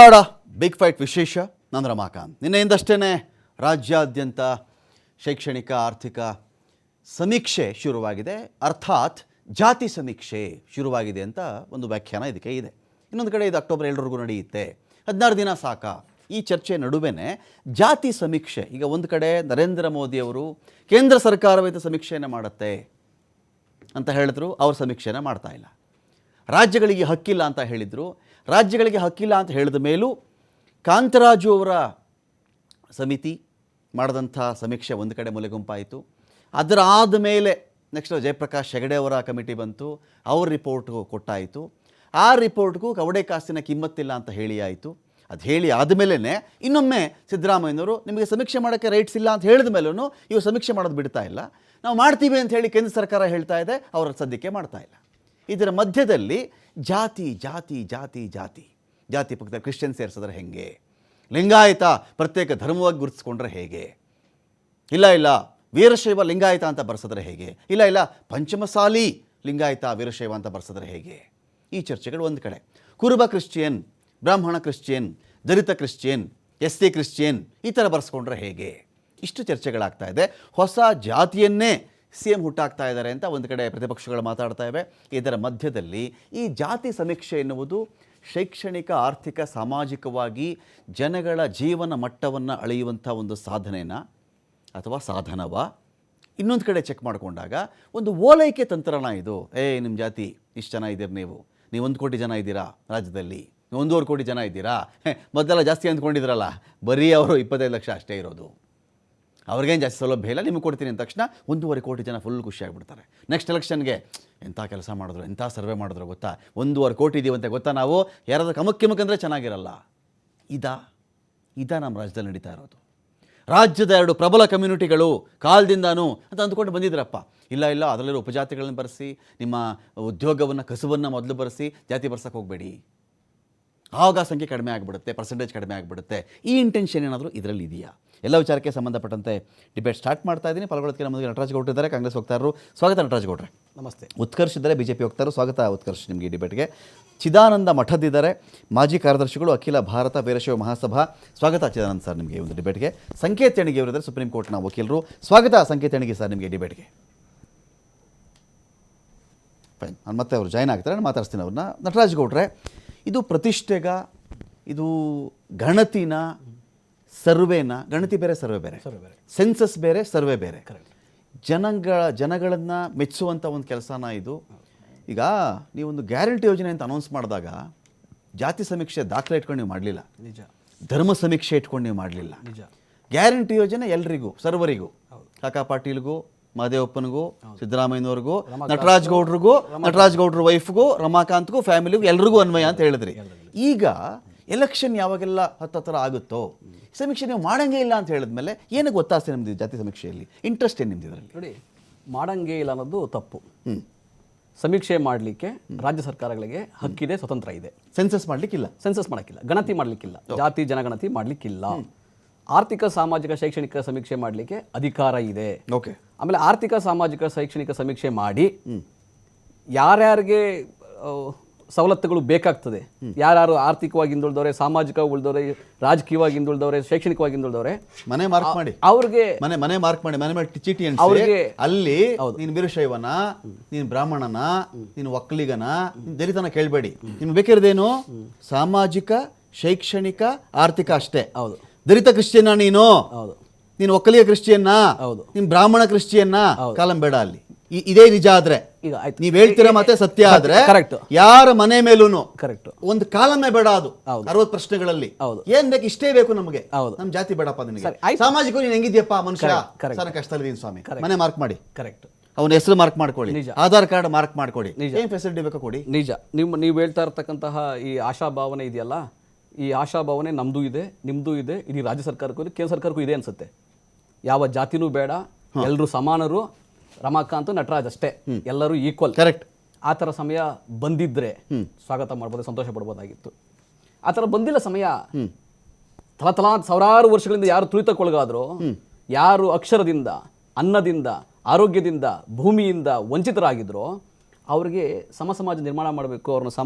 Dharwad big fight ವಿಶೇಷ. ನನ್ನ ರಮಾಕಾಂತ್ ನಿನ್ನೆಯಿಂದಷ್ಟೇ ರಾಜ್ಯಾದ್ಯಂತ ಶೈಕ್ಷಣಿಕ, ಆರ್ಥಿಕ ಸಮೀಕ್ಷೆ ಶುರುವಾಗಿದೆ. ಅರ್ಥಾತ್ ಜಾತಿ ಸಮೀಕ್ಷೆ ಶುರುವಾಗಿದೆ ಅಂತ ಒಂದು ವ್ಯಾಖ್ಯಾನ ಇದಕ್ಕೆ ಇದೆ. ಇನ್ನೊಂದು ಕಡೆ ಇದು ಅಕ್ಟೋಬರ್ ಏಳರವರೆಗೂ ನಡೆಯುತ್ತೆ. ಹದಿನಾರು ದಿನ ಸಾಕ. ಈ ಚರ್ಚೆ ನಡುವೆನೆ ಜಾತಿ ಸಮೀಕ್ಷೆ. ಈಗ ಒಂದು ಕಡೆ ನರೇಂದ್ರ ಮೋದಿಯವರು ಕೇಂದ್ರ ಸರ್ಕಾರವೈತ ಸಮೀಕ್ಷೆಯನ್ನು ಮಾಡುತ್ತೆ ಅಂತ ಹೇಳಿದ್ರು. ಅವ್ರ ಸಮೀಕ್ಷೆನ ಮಾಡ್ತಾ ಇಲ್ಲ. ರಾಜ್ಯಗಳಿಗೆ ಹಕ್ಕಿಲ್ಲ ಅಂತ ಹೇಳಿದರು. ರಾಜ್ಯಗಳಿಗೆ ಹಕ್ಕಿಲ್ಲ ಅಂತ ಹೇಳಿದ ಮೇಲೂ ಕಾಂತರಾಜು ಅವರ ಸಮಿತಿ ಮಾಡಿದಂಥ ಸಮೀಕ್ಷೆ ಒಂದು ಕಡೆ ಮೂಲೆಗುಂಪಾಯಿತು. ಅದರ ಆದಮೇಲೆ ನೆಕ್ಸ್ಟ್ ಜಯಪ್ರಕಾಶ್ ಹೆಗಡೆ ಅವರ ಕಮಿಟಿ ಬಂತು. ಅವ್ರ ರಿಪೋರ್ಟ್ ಕೊಟ್ಟಾಯಿತು. ಆ ರಿಪೋರ್ಟ್ಗೂ ಕವಡೆ ಕಾಸಿನ ಕಿಮ್ಮತ್ತಿಲ್ಲ ಅಂತ ಹೇಳಿ ಆಯಿತು ಅದು ಹೇಳಿ ಆದಮೇಲೆ ಇನ್ನೊಮ್ಮೆ ಸಿದ್ದರಾಮಯ್ಯನವರು ನಿಮಗೆ ಸಮೀಕ್ಷೆ ಮಾಡೋಕ್ಕೆ ರೈಟ್ಸ್ ಇಲ್ಲ ಅಂತ ಹೇಳಿದ ಮೇಲೂ ಇವು ಸಮೀಕ್ಷೆ ಮಾಡೋದು ಬಿಡ್ತಾ ಇಲ್ಲ. ನಾವು ಮಾಡ್ತೀವಿ ಅಂತ ಹೇಳಿ ಕೇಂದ್ರ ಸರ್ಕಾರ ಹೇಳ್ತಾ ಇದೆ, ಅವರ ಸದ್ಯಕ್ಕೆ ಮಾಡ್ತಾ ಇಲ್ಲ. ಇದರ ಮಧ್ಯದಲ್ಲಿ ಜಾತಿ ಜಾತಿ ಜಾತಿ ಜಾತಿ. ಜಾತಿ ಪಕ್ಕದಲ್ಲಿ ಕ್ರಿಶ್ಚಿಯನ್ ಸೇರಿಸಿದ್ರೆ ಹೆಂಗೆ? ಲಿಂಗಾಯತ ಪ್ರತ್ಯೇಕ ಧರ್ಮವಾಗಿ ಗುರುತಿಸ್ಕೊಂಡ್ರೆ ಹೇಗೆ? ಇಲ್ಲ ಇಲ್ಲ. ವೀರಶೈವ ಲಿಂಗಾಯತ ಅಂತ ಬರ್ಸಿದ್ರೆ ಹೇಗೆ? ಇಲ್ಲ ಇಲ್ಲ. ಪಂಚಮಸಾಲಿ ಲಿಂಗಾಯತ, ವೀರಶೈವ ಅಂತ ಬರ್ಸಿದ್ರೆ ಹೇಗೆ? ಈ ಚರ್ಚೆಗಳು ಒಂದು ಕಡೆ. ಕುರುಬ ಕ್ರಿಶ್ಚಿಯನ್, ಬ್ರಾಹ್ಮಣ Christian, Dalit Christian, S A Christian ಈ ಥರ ಬರ್ಸ್ಕೊಂಡ್ರೆ ಹೇಗೆ? ಇಷ್ಟು ಚರ್ಚೆಗಳಾಗ್ತಾ ಇದೆ. ಹೊಸ ಜಾತಿಯನ್ನೇ ಸಿ ಎಂ ಹುಟ್ಟಾಗ್ತಾ ಇದ್ದಾರೆ ಅಂತ ಒಂದು ಕಡೆ ಪ್ರತಿಪಕ್ಷಗಳು ಮಾತಾಡ್ತಾ ಇವೆ. ಇದರ ಮಧ್ಯದಲ್ಲಿ ಈ ಜಾತಿ ಸಮೀಕ್ಷೆ ಎನ್ನುವುದು ಶೈಕ್ಷಣಿಕ, ಆರ್ಥಿಕ, ಸಾಮಾಜಿಕವಾಗಿ ಜನಗಳ ಜೀವನ ಮಟ್ಟವನ್ನು ಅಳೆಯುವಂಥ ಒಂದು ಸಾಧನೆನ ಅಥವಾ ಸಾಧನವ? ಇನ್ನೊಂದು ಕಡೆ ಚೆಕ್ ಮಾಡಿಕೊಂಡಾಗ ಒಂದು ಓಲೈಕೆ ತಂತ್ರನ ಇದು. ಏ ನಿಮ್ಮ ಜಾತಿ, ಇಷ್ಟು ಜನ ಇದ್ದೀರಿ ನೀವು. ನೀವು ಒಂದು ಕೋಟಿ ಜನ ಇದ್ದೀರಾ ರಾಜ್ಯದಲ್ಲಿ? ಒಂದೂವರೆ ಕೋಟಿ ಜನ ಇದ್ದೀರಾ? ಮೊದಲೆಲ್ಲ ಜಾಸ್ತಿ ಅಂದ್ಕೊಂಡಿದ್ರಲ್ಲ. ಬರೀ ಅವರು ಇಪ್ಪತ್ತೈದು ಲಕ್ಷ ಅಷ್ಟೇ ಇರೋದು. ಅವ್ರಿಗೇನು ಜಾಸ್ತಿ ಸೌಲಭ್ಯ ಇಲ್ಲ, ನಿಮಗೆ ಕೊಡ್ತೀನಿ ಅಂದ ತಕ್ಷಣ ಒಂದೂವರೆ ಕೋಟಿ ಜನ ಫುಲ್ ಖುಷಿಯಾಗ್ಬಿಡ್ತಾರೆ ನೆಕ್ಸ್ಟ್ ಎಲೆಕ್ಷನ್ಗೆ ಎಂಥ ಕೆಲಸ ಮಾಡಿದ್ರು ಎಂಥ ಸರ್ವೆ ಮಾಡಿದ್ರು ಗೊತ್ತಾ? ಒಂದೂವರೆ ಕೋಟಿ ಇದೀವಂತೆ ಗೊತ್ತಾ ನಾವು? ಯಾರಾದ್ರೂ ಕಮಕ್ಕಿಮಕ್ಕಂದ್ರೆ ಚೆನ್ನಾಗಿರಲ್ಲ. ಇದಾ? ಇದಾ ನಮ್ಮ ರಾಜ್ಯದಲ್ಲಿ ನಡೀತಾ ಇರೋದು. ರಾಜ್ಯದ ಎರಡು ಪ್ರಬಲ ಕಮ್ಯುನಿಟಿಗಳು ಕಾಲದಿಂದಾನು ಅಂತ ಅಂದ್ಕೊಂಡು ಬಂದಿದ್ರಪ್ಪ. ಇಲ್ಲ ಇಲ್ಲ, ಅದರಲ್ಲಿರೋ ಉಪಜಾತಿಗಳನ್ನು ಬರೆಸಿ, ನಿಮ್ಮ ಉದ್ಯೋಗವನ್ನು, ಕಸುವನ್ನು ಮೊದಲು ಬರೆಸಿ ಜಾತಿ ಬರ್ಸಕ್ಕೆ ಹೋಗಬೇಡಿ. ಆವಾಗ ಸಂಖ್ಯೆ ಕಡಿಮೆ ಆಗಿಬಿಡುತ್ತೆ ಪರ್ಸೆಂಟೇಜ್ ಕಡಿಮೆ ಆಗಿಬಿಡುತ್ತೆ. ಈ ಇಂಟೆನ್ಷನ್ ಏನಾದರೂ ಇದರಲ್ಲಿ ಇದೆಯಾ? ಎಲ್ಲ ವಿಚಾರಕ್ಕೆ ಸಂಬಂಧಪಟ್ಟಂತೆ ಡಿಬೇಟ್ ಸ್ಟಾರ್ಟ್ ಮಾಡ್ತಾ ಇದ್ದೀನಿ. ಪಾಲ್ಗೊಳ್ಳೋದಕ್ಕೆ ನಮಗೆ ನಟರಾಜ್ ಗೌಡ್ರು ಇದ್ದಾರೆ. ಕಾಂಗ್ರೆಸ್ ಹೋಗ್ತಾರರು ಸ್ವಾಗತ ನಟರಾಜ್ ಗೌಡ್ರೆ. ನಮಸ್ತೆ. ಉತ್ಕರ್ಷ್ ಇದ್ದಾರೆ ಬಿ ಜೆ ಪಿ ಹೋಗ್ತಾರೋ ಸ್ವಾಗತ ಉತ್ಕರ್ಷ್ ನಿಮಗೆ ಡಿಬೇಟ್ಗೆ ಚಿದಾನಂದ ಮಠದಿದ್ದಾರೆ ಮಾಜಿ ಕಾರ್ಯದರ್ಶಿಗಳು ಅಖಿಲ ಭಾರತ ವೀರಶೈವ ಮಹಾಸಭಾ. ಸ್ವಾಗತ ಚಿದಾನಂದ ಸರ್ ನಿಮಗೆ ಒಂದು ಡಿಬೇಟ್ಗೆ ಸಂಕೇತ್ ಎಣಿಗೆ ಇವರಿದ್ದಾರೆ. ಸುಪ್ರೀಂ ಕೋರ್ಟ್ನ ವಕೀಲರು. ಸ್ವಾಗತ ಸಂಕೇತ್ ಎಣಿಗೆ ಸರ್ ನಿಮಗೆ ಡಿಬೇಟ್ಗೆ ಫೈನ್ ನಾನು ಮತ್ತೆ ಅವರು ಜಾಯ್ನ್ ಆಗ್ತಾರೆ. ನಾನು ಮಾತಾಡ್ತೀನಿ ಅವ್ರನ್ನ. ನಟರಾಜ್ ಗೌಡ್ರೆ ಇದು ಪ್ರತಿಷ್ಠೆಗ ಇದು ಗಣತಿನ ಸರ್ವೇನ ಗಣತಿ ಬೇರೆ ಸರ್ವೆ ಬೇರೆ. ಸರ್ವೆ ಬೇರೆ. ಸೆನ್ಸಸ್ ಬೇರೆ ಸರ್ವೆ ಬೇರೆ. ಜನಗಳ ಜನಗಳನ್ನು ಮೆಚ್ಚುವಂಥ ಒಂದು ಕೆಲಸನ ಇದು. ಈಗ ನೀವೊಂದು ಗ್ಯಾರಂಟಿ ಯೋಜನೆ ಅಂತ ಅನೌನ್ಸ್ ಮಾಡಿದಾಗ ಜಾತಿ ಸಮೀಕ್ಷೆ ದಾಖಲೆ ಇಟ್ಕೊಂಡು ನೀವು ಮಾಡಲಿಲ್ಲ. ನಿಜ. ಧರ್ಮ ಸಮೀಕ್ಷೆ ಇಟ್ಕೊಂಡು ನೀವು ಮಾಡಲಿಲ್ಲ. ನಿಜ. ಗ್ಯಾರಂಟಿ ಯೋಜನೆ ಎಲ್ರಿಗೂ ಸರ್ವರಿಗೂ. ಕಾಕಾ ಪಾಟೀಲ್ಗೂ ಮಹದೇವಪ್ಪನಿಗೂ ಸಿದ್ದರಾಮಯ್ಯನವ್ರಿಗೂ ನಟರಾಜ್ ಗೌಡ್ರಿಗೂ ನಟರಾಜ್ ಗೌಡ್ರ ವೈಫ್ಗೂ ರಮಾಕಾಂತ್ಗೂ ಫ್ಯಾಮಿಲಿಗೂ ಎಲ್ರಿಗೂ ಅನ್ವಯ ಅಂತ ಹೇಳಿದ್ರಿ. ಈಗ ಎಲೆಕ್ಷನ್ ಯಾವಾಗೆಲ್ಲ ಹತ್ತತ್ರ ಆಗುತ್ತೋ ಸಮೀಕ್ಷೆ ನೀವು ಮಾಡಂಗೇ ಇಲ್ಲ ಅಂತ ಹೇಳಿದ್ಮೇಲೆ ಏನಕ್ಕೆ ಗೊತ್ತಾಗ್ತದೆ ನಿಮ್ದು ಜಾತಿ ಸಮೀಕ್ಷೆಯಲ್ಲಿ? ಇಂಟ್ರೆಸ್ಟ್ ಏನು ನಿಮ್ದು ಇದರಲ್ಲಿ? ನೋಡಿ ಮಾಡಂಗೇ ಇಲ್ಲ ಅನ್ನೋದು ತಪ್ಪು. ಸಮೀಕ್ಷೆ ಮಾಡಲಿಕ್ಕೆ ರಾಜ್ಯ ಸರ್ಕಾರಗಳಿಗೆ ಹಕ್ಕಿದೆ ಸ್ವತಂತ್ರ ಇದೆ. ಸೆನ್ಸಸ್ ಮಾಡಲಿಕ್ಕಿಲ್ಲ? ಸೆನ್ಸಸ್ ಮಾಡಕ್ಕಿಲ್ಲ. ಗಣತಿ ಮಾಡಲಿಕ್ಕಿಲ್ಲ. ಜಾತಿ ಜನಗಣತಿ ಮಾಡಲಿಕ್ಕಿಲ್ಲ. ಆರ್ಥಿಕ ಸಾಮಾಜಿಕ ಶೈಕ್ಷಣಿಕ ಸಮೀಕ್ಷೆ ಮಾಡಲಿಕ್ಕೆ ಅಧಿಕಾರ ಇದೆ. ಓಕೆ. ಆಮೇಲೆ ಆರ್ಥಿಕ ಸಾಮಾಜಿಕ ಶೈಕ್ಷಣಿಕ ಸಮೀಕ್ಷೆ ಮಾಡಿ ಯಾರ್ಯಾರಿಗೆ ಸವಲತ್ತುಗಳು ಬೇಕಾಗ್ತದೆ ಯಾರ್ಯಾರು ಆರ್ಥಿಕವಾಗಿ ಹಿಂದುಳಿದವ್ರೆ ಸಾಮಾಜಿಕವಾಗಿ ಉಳಿದವ್ರೆ ರಾಜಕೀಯವಾಗಿ ಹಿಂದುಳಿದವ್ರೆ ಶೈಕ್ಷಣಿಕವಾಗಿ ಹಿಂದುಳಿದವ್ರೆ ಮನೆ ಮಾರ್ಕ್ ಮಾಡಿ. ಅವ್ರಿಗೆ ಮನೆ ಮನೆ ಮಾರ್ಕ್ ಮಾಡಿ ಮನೆ ಮಾಡಿ ಚೀಟಿ ಅಂತ ಅವ್ರಿಗೆ- ಅಲ್ಲಿ ನೀನು ವೀರಶೈವನ ನೀನು ಬ್ರಾಹ್ಮಣನ ನೀನು ಒಕ್ಕಲಿಗನ ದಲಿತನ ಕೇಳಬೇಡಿ. ನಿಮ್ಗೆ ಬೇಕಿರೋದೇನು? ಸಾಮಾಜಿಕ ಶೈಕ್ಷಣಿಕ ಆರ್ಥಿಕ ಅಷ್ಟೇ. ಹೌದು. ದಲಿತ ಕ್ರಿಶ್ಚಿಯನ್ನ ನೀನು? ಹೌದು. ನೀನು ಒಕ್ಕಲಿಗ ಕ್ರಿಶ್ಚಿಯನ್ನ? ಹೌದು. ನೀನು ಬ್ರಾಹ್ಮಣ ಕ್ರಿಶ್ಚಿಯನ್ನ? ಕಾಲಂ ಬೇಡ ಅಲ್ಲಿ. ಇ- ಇದೇ ನಿಜ ಆದ್ರೆ. ಈಗ ಆಯ್ತು. ನೀವ್ ಹೇಳ್ತೀರ ಮತ್ತೆ ಸತ್ಯ ಆದ್ರೆ ಕರೆಕ್ಟ್ ಯಾರ ಮನೆ ಮೇಲೂನು ಕರೆಕ್ಟ್ ಒಂದು ಕಾಲಮೇ ಬೇಡ ಅದು. ಹೌದು. ಅರವತ್ತು ಪ್ರಶ್ನೆಗಳಲ್ಲಿ. ಹೌದು. ಏನ್ ಬೇಕು? ಇಷ್ಟೇ ಬೇಕು ನಮಗೆ. ಹೌದು. ನಮ್ ಜಾತಿ ಬೇಡಪ್ಪ ನಿಮಗೆ ಆಯ್ತು. ಸಾಮಾಜಿಕ ನೀನ್ ಹೆಂಗಿದ್ಯಪ್ಪ ಮನುಷ್ಯ? Correct, correct. ಸರ್ ಕಷ್ಟದಲ್ಲಿದ್ದೀನಿ ಸ್ವಾಮಿ. Correct. ಮನೆ ಮಾರ್ಕ್ ಮಾಡಿ. ಕರೆಕ್ಟ್ ಅವನ ಹೆಸರು ಮಾರ್ಕ್ ಮಾಡ್ಕೊಳ್ಳಿ. ನಿಜ. ಆಧಾರ್ ಕಾರ್ಡ್ ಮಾರ್ಕ್ ಮಾಡ್ಕೊಡಿ ನಿಜ. ಏನ್ ಫೆಸಿಲಿಟಿ ಬೇಕೋ ಕೊಡಿ. ನಿಜ. ನಿಮ್ ನೀವು ಹೇಳ್ತಾ ಇರ್ತಕ್ಕಂತಹ ಈ ಆಶಾಭಾವನೆ ಇದೆಯಲ್ಲ? ಈ ಆಶಾಭಾವನೆ ನಮ್ದು ಇದೆ ನಿಮ್ದು ಇದೆ ಇಡೀ ರಾಜ್ಯ ಸರ್ಕಾರಕ್ಕೂ ಇದೆ ಕೇಂದ್ರ ಸರ್ಕಾರಕ್ಕೂ ಇದೆ ಅನ್ಸುತ್ತೆ. ಯಾವ ಜಾತಿನೂ ಬೇಡ ಎಲ್ಲರೂ ಸಮಾನರು ರಮಾಕಾಂತ್ ನಟರಾಜ್ ಅಷ್ಟೇ. ಎಲ್ಲರೂ ಈಕ್ವಲ್ ಕರೆಕ್ಟ್ ಆ ಥರ ಸಮಯ ಬಂದಿದ್ರೆ ಸ್ವಾಗತ ಮಾಡ್ಬೋದು ಸಂತೋಷ ಪಡ್ಬೋದಾಗಿತ್ತು. ಆ ಥರ ಬಂದಿಲ್ಲ ಸಮಯ. ತಲತಲಾ ಸಾವಿರಾರು ವರ್ಷಗಳಿಂದ ಯಾರು ತುಳಿತಕ್ಕೊಳಗಾದ್ರು ಯಾರು ಅಕ್ಷರದಿಂದ ಅನ್ನದಿಂದ ಆರೋಗ್ಯದಿಂದ ಭೂಮಿಯಿಂದ ವಂಚಿತರಾಗಿದ್ರು ಅವ್ರಿಗೆ ಸಮ ಸಮಾಜ ನಿರ್ಮಾಣ ಮಾಡಬೇಕು ಅವ್ರನ್ನ ಸಮ